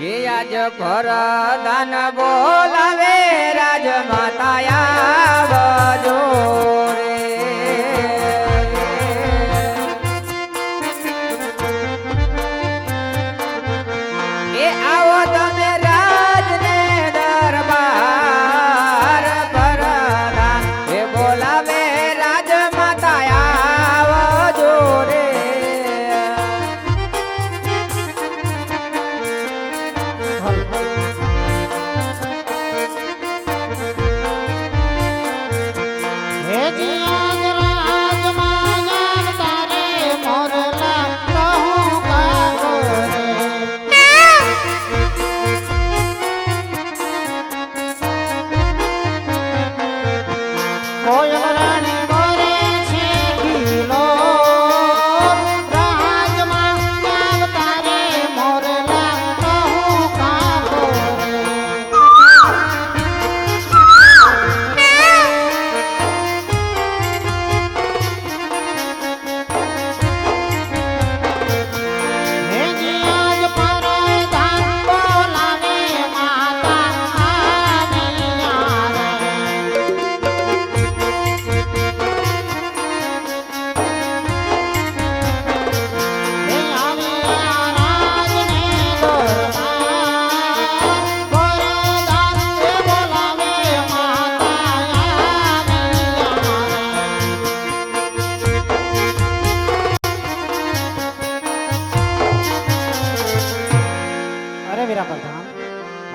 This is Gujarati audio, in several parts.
એ આજ પરદાન બોલાવે રાજ માતા આવજો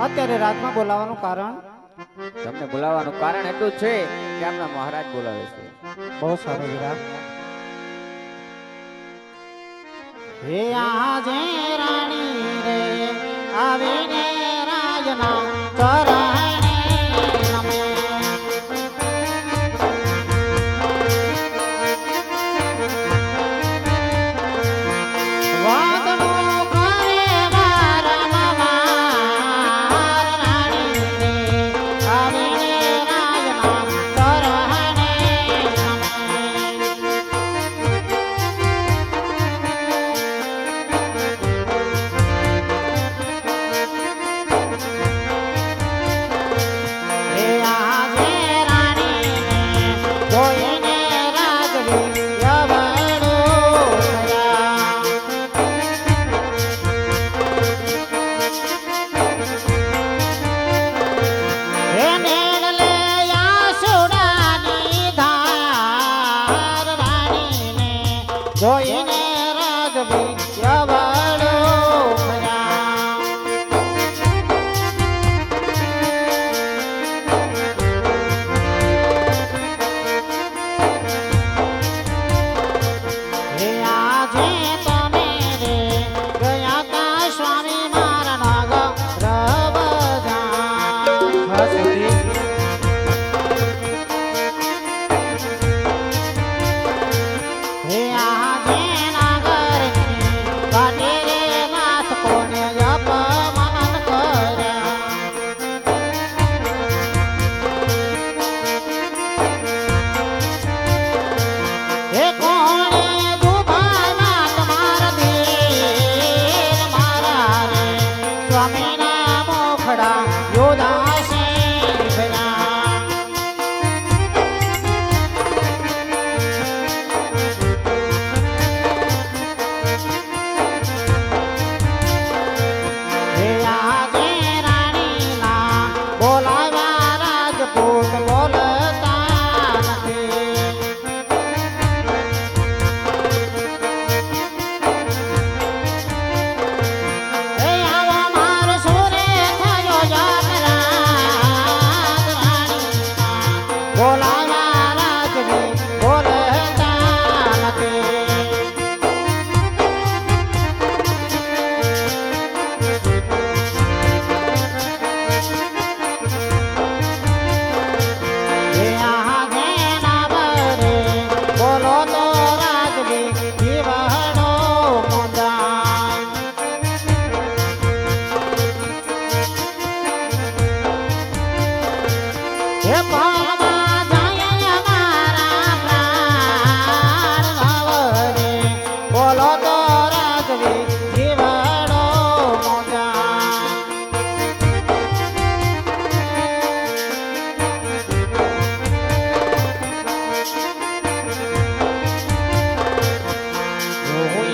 અત્યારે રાતમાં બોલાવવાનું કારણ? તમને બોલાવવાનું કારણ એટલું છે કે આપણા મહારાજ બોલાવે છે. બહુ સારું વિરાટ હે આજે રાણી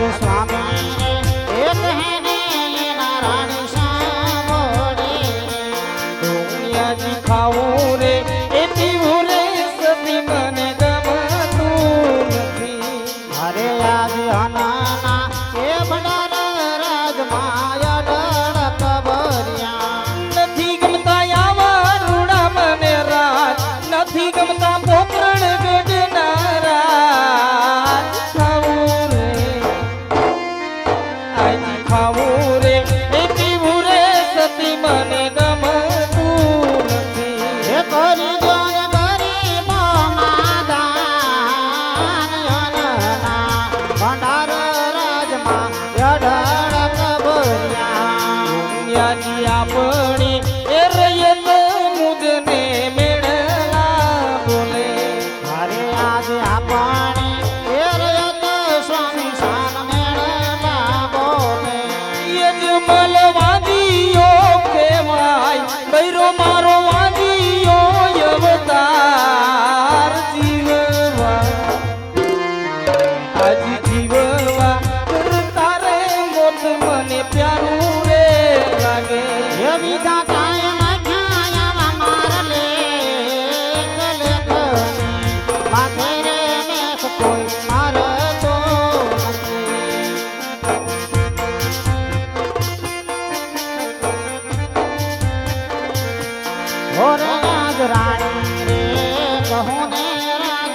Goswami. ખાવું રે એ પીવું રે સતી મને ગમતું નથી. એ કરી જોને ભરી મોમાદાન યોના ભંડાર રાજમાં યઢળક બોલ્યા દુનિયાની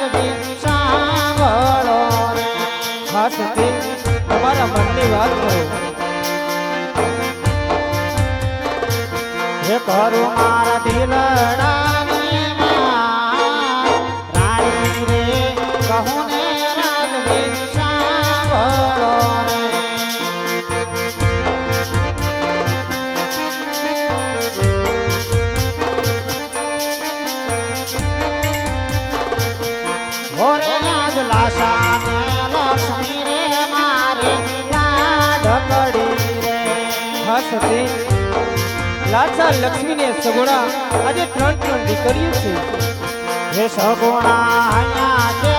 હસતી સાંભળો રે હસતી તમારા મનની વાત કરો હે કરો મારા દિલડા લાશ હશે લાસા લક્ષ્મીને સગોડા આજે ત્રણ ત્રણ દીકરીઓ છે. હે સગોડા અહીંયા